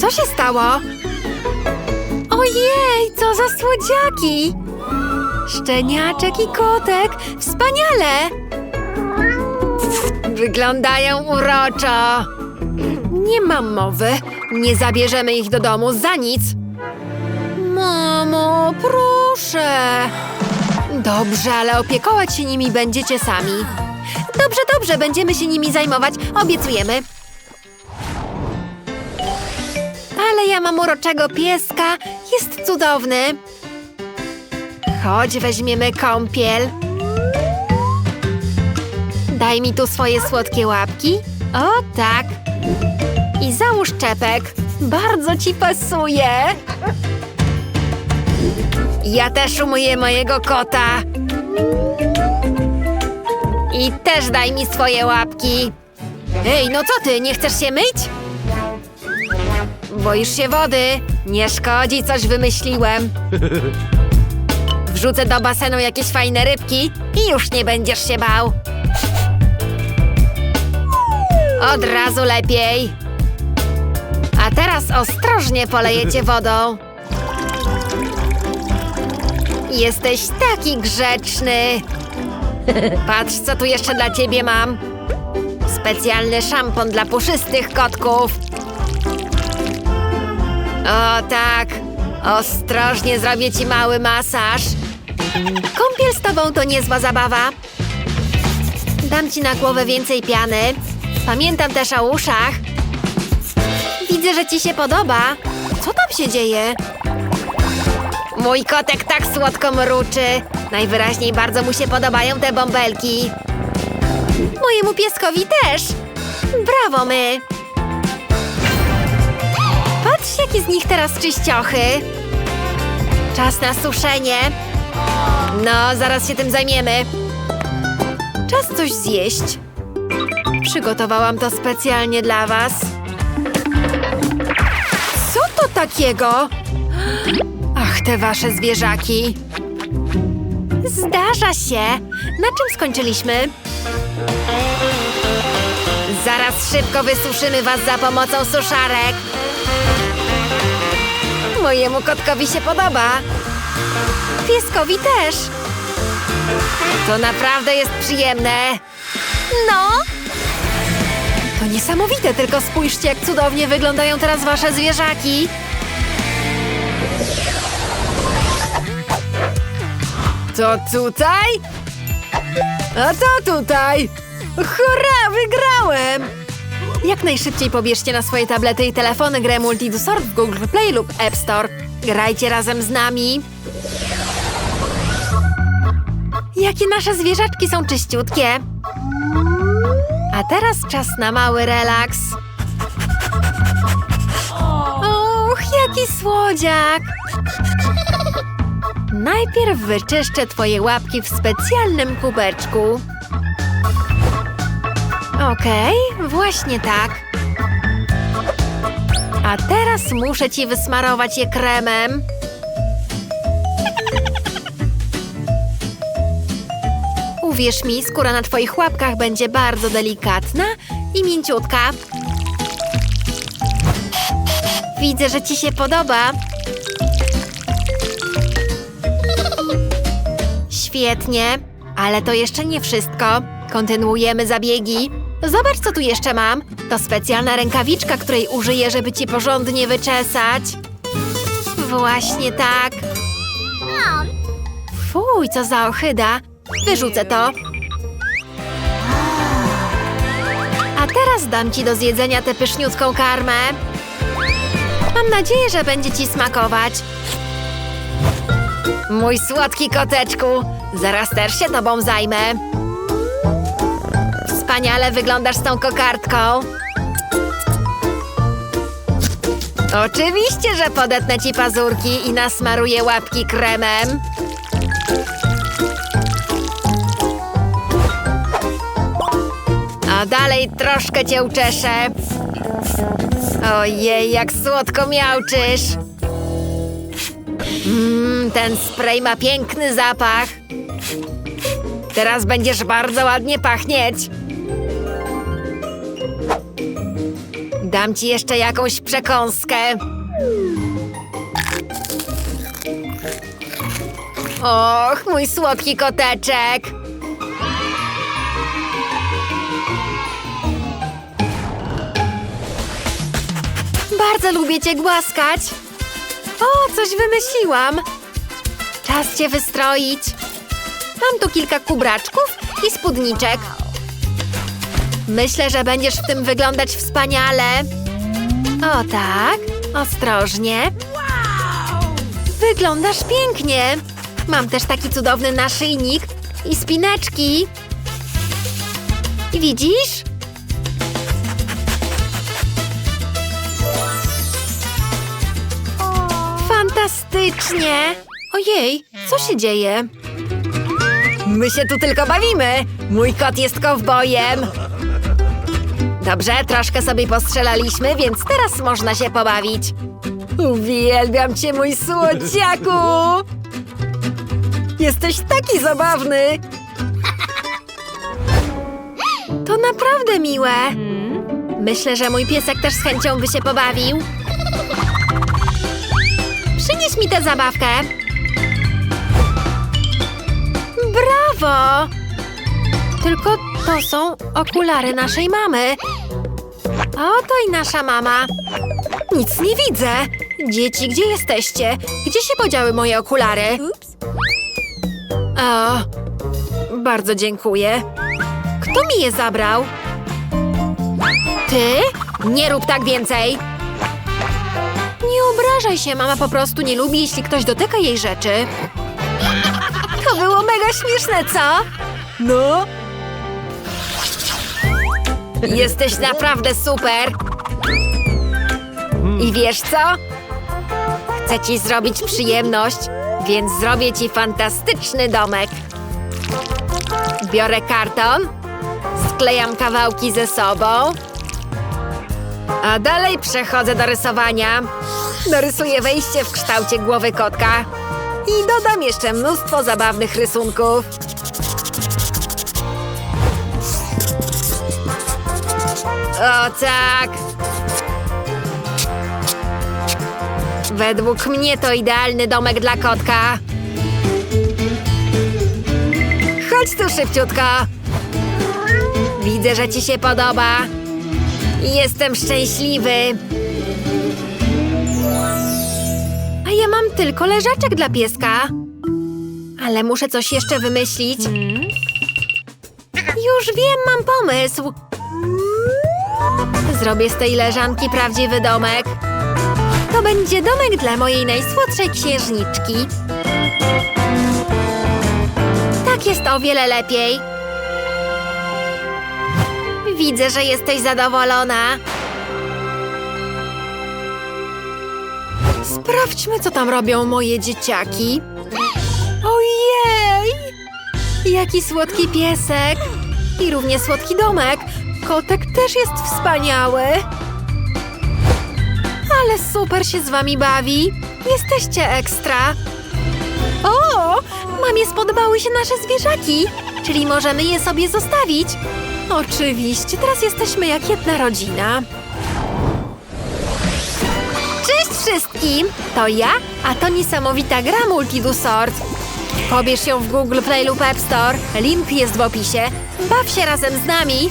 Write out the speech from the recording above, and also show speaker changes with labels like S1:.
S1: Co się stało? Ojej, co za słodziaki! Szczeniaczek i kotek! Wspaniale! Wyglądają uroczo! Nie mam mowy. Nie zabierzemy ich do domu za nic. Mamo, proszę. Dobrze, ale opiekować się nimi będziecie sami. Dobrze, dobrze, będziemy się nimi zajmować, obiecujemy. Ale ja mam uroczego pieska, jest cudowny. Chodź, weźmiemy kąpiel. Daj mi tu swoje słodkie łapki. O, tak. I załóż czepek. Bardzo ci pasuje. Ja też umyję mojego kota. I też daj mi swoje łapki. Ej, no co ty, nie chcesz się myć? Boisz się wody? Nie szkodzi, coś wymyśliłem. Wrzucę do basenu jakieś fajne rybki i już nie będziesz się bał. Od razu lepiej. A teraz ostrożnie polejecie wodą. Jesteś taki grzeczny. Patrz, co tu jeszcze dla ciebie mam. Specjalny szampon dla puszystych kotków. O tak, ostrożnie zrobię ci mały masaż. Kąpiel z tobą to niezła zabawa. Dam ci na głowę więcej piany. Pamiętam też o uszach. Widzę, że ci się podoba. Co tam się dzieje? Mój kotek tak słodko mruczy. Najwyraźniej bardzo mu się podobają te bąbelki. Mojemu pieskowi też. Brawo my. Patrz, jakie z nich teraz czyściochy. Czas na suszenie. No, zaraz się tym zajmiemy. Czas coś zjeść. Przygotowałam to specjalnie dla was. Co to takiego? Ach, te wasze zwierzaki. Zdarza się. Na czym skończyliśmy? Zaraz szybko wysuszymy was za pomocą suszarek. Mojemu kotkowi się podoba. Pieskowi też. To naprawdę jest przyjemne. No. To niesamowite, tylko spójrzcie, jak cudownie wyglądają teraz wasze zwierzaki. To tutaj? A to tutaj! Hurra, wygrałem! Jak najszybciej pobierzcie na swoje tablety i telefony grę Multidusort w Google Play lub App Store. Grajcie razem z nami. Jakie nasze zwierzaczki są czyściutkie. A teraz czas na mały relaks. Och, jaki słodziak! Najpierw wyczyszczę twoje łapki w specjalnym kubeczku. Okej, właśnie tak. A teraz muszę ci wysmarować je kremem. Uwierz mi, skóra na twoich łapkach będzie bardzo delikatna i mięciutka. Widzę, że ci się podoba. Świetnie, ale to jeszcze nie wszystko. Kontynuujemy zabiegi. Zobacz, co tu jeszcze mam. To specjalna rękawiczka, której użyję, żeby ci porządnie wyczesać. Właśnie tak. Fuj, co za ochyda. Wyrzucę to. A teraz dam ci do zjedzenia tę pyszniutką karmę. Mam nadzieję, że będzie ci smakować. Mój słodki koteczku, zaraz też się tobą zajmę. Wspaniale wyglądasz z tą kokardką. Oczywiście, że podetnę ci pazurki i nasmaruję łapki kremem. A dalej troszkę cię uczeszę. Ojej, jak słodko miauczysz. Mmm, ten spray ma piękny zapach. Teraz będziesz bardzo ładnie pachnieć. Dam ci jeszcze jakąś przekąskę. Och, mój słodki koteczek. Bardzo lubię cię głaskać. O, coś wymyśliłam. Czas cię wystroić. Mam tu kilka kubraczków i spódniczek. Myślę, że będziesz w tym wyglądać wspaniale. O tak, ostrożnie. Wyglądasz pięknie. Mam też taki cudowny naszyjnik i spineczki. Widzisz? Fantastycznie! Ojej, co się dzieje? My się tu tylko bawimy. Mój kot jest kowbojem. Dobrze, troszkę sobie postrzelaliśmy, więc teraz można się pobawić. Uwielbiam cię, mój słodziaku! Jesteś taki zabawny! To naprawdę miłe. Myślę, że mój piesek też z chęcią by się pobawił. Przynieś mi tę zabawkę. Brawo! Tylko to są okulary naszej mamy. Oto i nasza mama. Nic nie widzę. Dzieci, gdzie jesteście? Gdzie się podziały moje okulary? O, bardzo dziękuję. Kto mi je zabrał? Ty? Nie rób tak więcej. Nie obrażaj się, mama po prostu nie lubi, jeśli ktoś dotyka jej rzeczy. To było mega śmieszne, co? No. Jesteś naprawdę super. I wiesz co? Chcę ci zrobić przyjemność, więc zrobię ci fantastyczny domek. Biorę karton, sklejam kawałki ze sobą, a dalej przechodzę do rysowania. Narysuję wejście w kształcie głowy kotka i dodam jeszcze mnóstwo zabawnych rysunków. O tak! Według mnie to idealny domek dla kotka. Chodź tu szybciutko. Widzę, że ci się podoba. Jestem szczęśliwy. A ja mam tylko leżaczek dla pieska. Ale muszę coś jeszcze wymyślić. Już wiem, mam pomysł. Zrobię z tej leżanki prawdziwy domek. To będzie domek dla mojej najsłodszej księżniczki. Tak jest o wiele lepiej. Widzę, że jesteś zadowolona. Sprawdźmy, co tam robią moje dzieciaki. Ojej! Jaki słodki piesek! I równie słodki domek. Kotek też jest wspaniały. Ale super się z wami bawi. Jesteście ekstra. O! Mamie spodobały się nasze zwierzaki, czyli możemy je sobie zostawić. Oczywiście, teraz jesteśmy jak jedna rodzina. Cześć wszystkim! To ja, a to niesamowita gra Multidusort. Pobierz ją w Google Play lub App Store. Link jest w opisie. Baw się razem z nami.